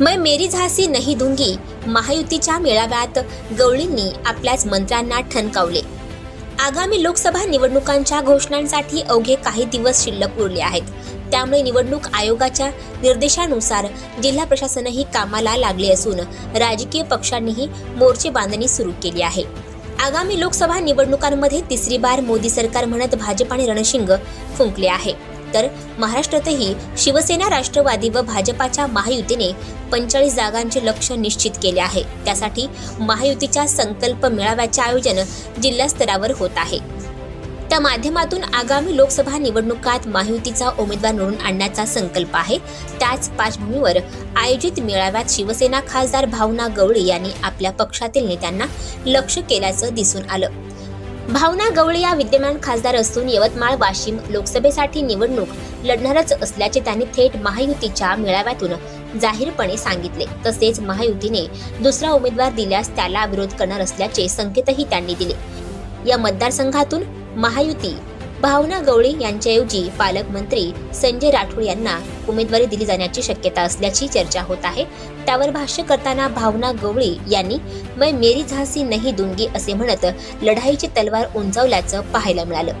मैं मेरी झासी नाही दुंगी. महायुतीच्या मेळाव्यात गवळींनी आपल्याच मंत्र्यांना ठणकावले. आगामी लोकसभा निवडणुकांच्या घोषणांसाठी अवघे काही दिवस शिल्लक उरले आहेत. त्यामुळे निवडणूक आयोगाच्या निर्देशानुसार जिल्हा प्रशासनही कामाला लागले असून राजकीय पक्षांनीही मोर्चे बांधणी सुरू केली आहे. आगामी लोकसभा निवडणुकांमध्ये तिसरी बार मोदी सरकार म्हणत भाजपाने रणशिंग फुंकले आहे. तर महाराष्ट्रातही शिवसेना राष्ट्रवादी व भाजपाच्या महायुतीने पंचेचाळीस जागांचे लक्ष्य निश्चित केले आहे. त्यासाठी महायुतीच्या संकल्प मेळाव्याचे आयोजन जिल्हास्तरावर होत आहे. त्या माध्यमातून आगामी लोकसभा निवडणुकात महायुतीचा उमेदवार निवडून आणण्याचा संकल्प आहे. त्याच पार्श्वभूमीवर आयोजित मेळाव्यात शिवसेना खासदार भावना गवळी यांनी आपल्या पक्षातील नेत्यांना लक्ष केल्याचं दिसून आलं. भावना गवळी या विद्यमान खासदार असून यवतमाळ वाशिम लोकसभेसाठी निवडणूक लढणारच असल्याचे त्यांनी थेट महायुतीच्या मेळाव्यातून जाहीरपणे सांगितले. तसेच महायुतीने दुसरा उमेदवार दिल्यास त्याला विरोध करणार असल्याचे संकेतही त्यांनी दिले. या मतदारसंघातून महायुती भावना गवळी यांच्याऐवजी पालकमंत्री संजय राठोड यांना उमेदवारी दिली जाण्याची शक्यता असल्याची चर्चा होत आहे. त्यावर भाष्य करताना भावना गवळी यांनी मैं मेरी झासी नाही दुंगी असे म्हणत लढाईची तलवार उंचावल्याचं पाहायला मिळालं.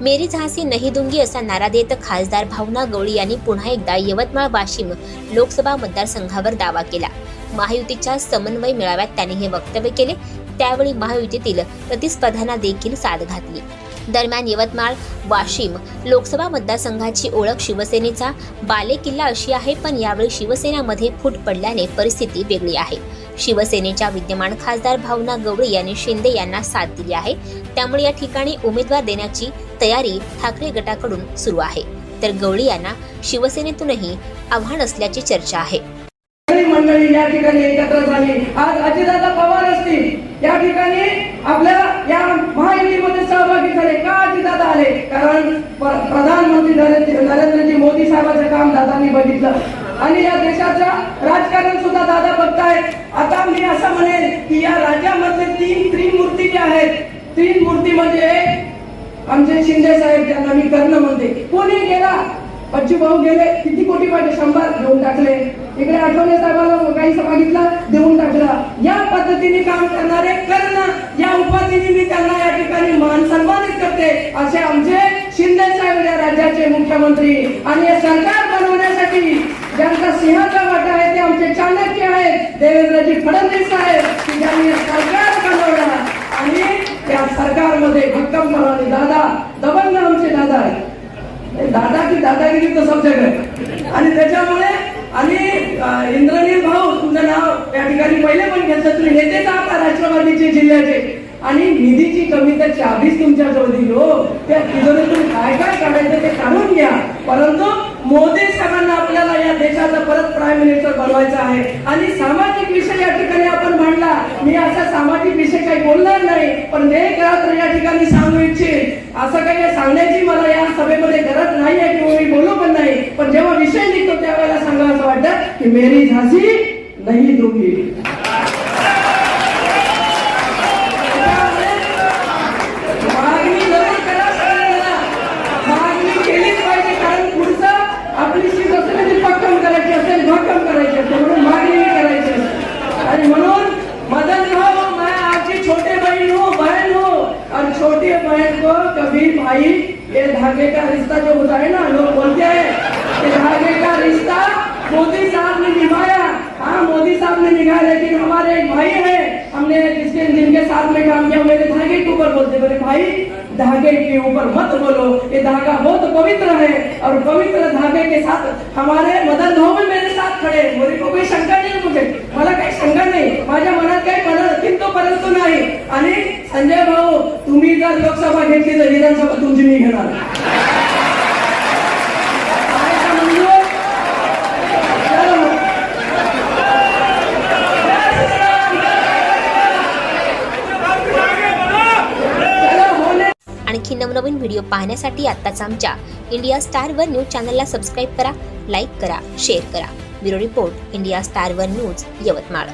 मेरी झासी नाही दुंगी असा नारा देत खासदार भावना गवळी यांनी पुन्हा एकदा यवतमाळ वाशिम लोकसभा मतदारसंघावर दावा केला. महायुतीच्या समन्वय मेळाव्यात त्यांनी हे वक्तव्य केले. त्यावेळी महायुतीतील प्रतिस्पर्ध्यांना देखील साथ घातली. दरम्यान यवतमाळ वाशिम लोकसभा मतदारसंघाची ओळख शिवसेनेचा बालेकिल्ला अशी आहे पण यावेळी शिवसेनेमध्ये फूट पडल्याने परिस्थिती वेगळी आहे. शिवसेनेच्या विद्यमान खासदार भावना गवळी यांनी शिंदे यांना साथ दिली आहे. त्यामुळे या ठिकाणी उमेदवार देण्याची तयारी ठाकरे गटाकडून सुरू आहे. तर गवळी यांना शिवसेनेतूनही आव्हान असल्याची चर्चा आहे. मंडळी या ठिकाणी एकत्र झाली. आज अजितदादा पवार असतील. या ठिकाणी आपल्या या महायुतीमध्ये सहभागी झाले का अजितदादा आले कारण प्रधानमंत्री नरेंद्र नरेंद्रजी मोदी साहेबांचं काम दादांनी बघितलं. आणि या देशाचं राजकारण सुद्धा दादा बघतायत आता मी असं म्हणेन की या राज्यामधले तीन त्रिमूर्ती जे आहेत त्रिमूर्ती मूर्ती म्हणजे आमचे शिंदे साहेब त्यांना मी कर्ण म्हणते कोणी गेला? बच्चू भाऊ गेले किती कोटी पाहिजे शंभर देऊन टाकले. इकडे आठवले साहेबांना काही सांगितलं देऊन टाकलं. या पद्धतीने काम करणारे कर्ण या उपाधीने मी त्यांना या ठिकाणी मान सन्मानित करते असे आमचे शिंदे साहेब या राज्याचे मुख्यमंत्री. आणि हे सरकार बनवण्यासाठी ज्यांचा सिंहाचा वाटा आहे ते आमचे चाणक्य आहेत देवेंद्रजी फडणवीस साहेब की ज्यांनी सरकार बनवलं. आणि त्या सरकारमध्ये भक्कमपणाने दादा दबंग आमचे दादा आहेत. दादा की दादागिरी तो सब्जेक्ट आहे. आणि त्याच्यामुळे आणि इंद्रनील भाऊ तुमचं नाव या ठिकाणी पहिले पण घेतलं तुम्ही नेतेच आता राष्ट्रवादीचे जिल्ह्याचे? आणि निधीची कमी तर चाबीच तुमच्या जवळ दिली हो. त्या काय काय काढायचं ते काढून घ्या. परंतु मोदी साहेबांना आपल्याला या देशाचा परत प्राईम मिनिस्टर बनवायचं आहे. आणि सामान्य विषय या ठिकाणी आपण मांडला मी असा सामाजिक विषय काही बोलणार नाही पण एक रात्र या ठिकाणी सांगू इच्छित असं काही सांगण्याची मला या सभेमध्ये गरज नाही आहे किंवा मी बोलू पण नाही. पण जेव्हा विषय निघतो त्यावेळेला सांगावं असं वाटतं की मेरी झाशी नाही दोघी ये धागे का रिश्ता जो होता है ना, लोग बोलते हैं कि धागे का रिश्ता मोदी साहब ने निभाया। हाँ मोदी साहब ने निभाया, लेकिन हमारे एक भाई है। हमने जिसके जिनके साथ में काम किया, मेरे धागे के ऊपर बोलते बोले, भाई, धागे के ऊपर मत बोलो। ये धागा बहुत पवित्र है और पवित्र धागे के साथ हमारे मदन भाऊ में मेरे साथ खड़े. मुझे को कोई शंका नहीं मुझे? मला काही शंका नाही. माझ्या मनात काही म्हणत किंतु परंतु नाही. आणि संजय भाऊ तुम्ही जर लोकसभा घेतली तर विधानसभा तुमची मी घेणार. आणखी नवनवीन व्हिडिओ पाहण्यासाठी आत्ताच आमच्या इंडिया स्टार वन न्यूज चॅनलला सबस्क्राईब करा लाईक करा शेअर करा. Bureau report India Star One News Yavatmal.